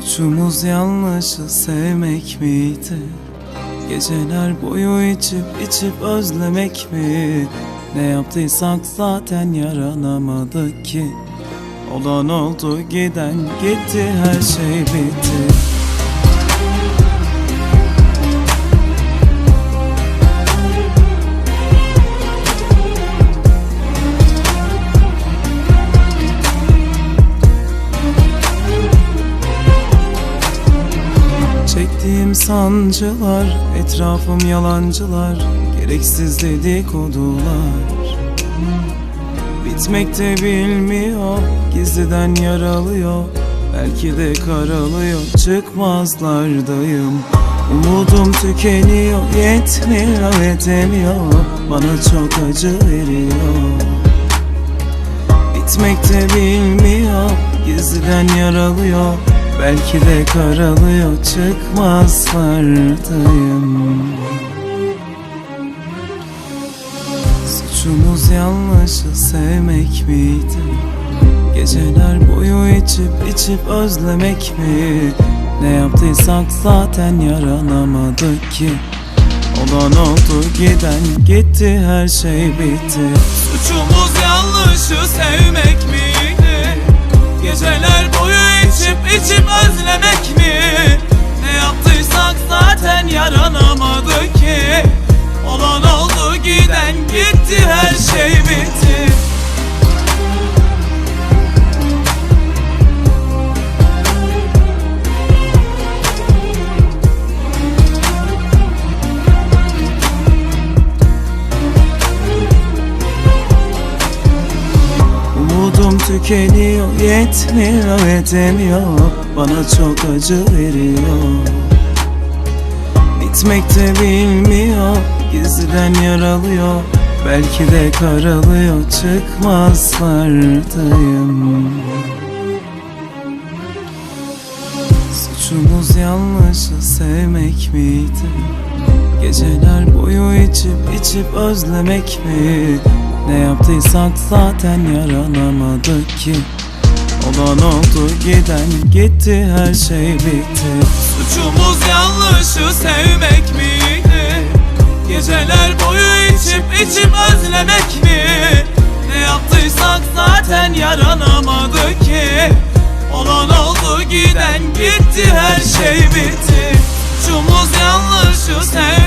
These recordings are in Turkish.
Suçumuz yanlışı sevmek miydi? Geceler boyu içip içip özlemek mi? Ne yaptıysak zaten yaranamadık ki Olan oldu giden gitti her şey bitti Çektiğim sancılar, etrafım yalancılar Gereksiz dedikodular. Bitmek de bilmiyor, gizliden yaralıyor Belki de karalıyor, çıkmazlardayım. Umudum tükeniyor, yetmiyor, yetemiyor Bana çok acı veriyor. Bitmek de bilmiyor Gizliden yaralıyor Belki de karalıyor Çıkmazlardayım Suçumuz yanlışı sevmek miydi? Geceler boyu içip içip özlemek mi? Ne yaptıysak zaten yaranamadık ki Olan oldu giden gitti her şey bitti Suçumuz yanlışı sevmek içip özlemek mi? Ne yaptıysak zaten yaranamadık ki Olan oldu giden gitti her şey bitti Umudum tükeniyor, yetmiyor, yetemiyor Bana çok acı veriyor. Bitmek de bilmiyor, gizliden yaralıyor. Belki de karalıyor, çıkmazlardayım. Suçumuz yanlışı sevmek miydi? Geceler boyu içip içip özlemek mi? Ne yaptıysak zaten yaranamadık ki Olan oldu giden gitti her şey bitti Suçumuz yanlışı sevmek miydi? Geceler boyu içip içip özlemek mi? Ne yaptıysak zaten yaranamadık ki Olan oldu giden gitti her şey bitti Suçumuz yanlışı sevmek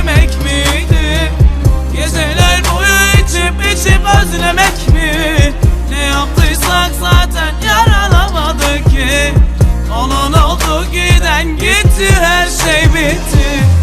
Onun oldu giden gitti her şey bitti.